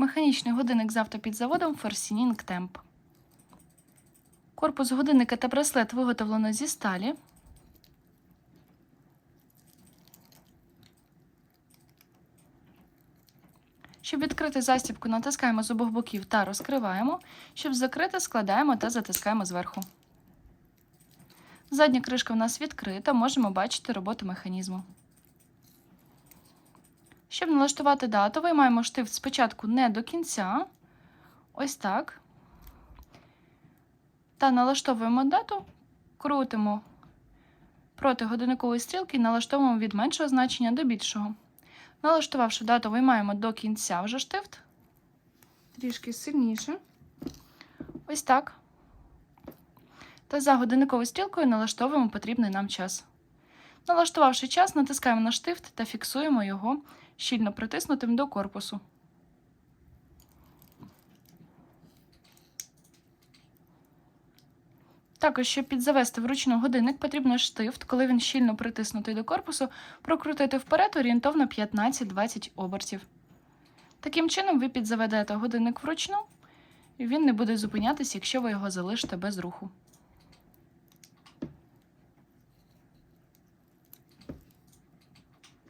Механічний годинник з автопідзаводом Forsining Temp. Корпус годинника та браслет виготовлено зі сталі. Щоб відкрити застібку, натискаємо з обох боків та розкриваємо. Щоб закрити, складаємо та затискаємо зверху. Задня кришка в нас відкрита, можемо бачити роботу механізму. Щоб налаштувати дату, виймаємо штифт спочатку не до кінця. Ось так. Та налаштовуємо дату, крутимо проти годинникової стрілки і налаштовуємо від меншого значення до більшого. Налаштувавши дату, виймаємо до кінця вже штифт. Трішки сильніше. Ось так. Та за годинниковою стрілкою налаштовуємо потрібний нам час. Налаштувавши час, натискаємо на штифт та фіксуємо його щільно притиснутим до корпусу. Також, щоб підзавести вручну годинник, потрібно штифт, коли він щільно притиснутий до корпусу, прокрутити вперед орієнтовно 15-20 обертів. Таким чином, ви підзаведете годинник вручну, і він не буде зупинятися, якщо ви його залишите без руху.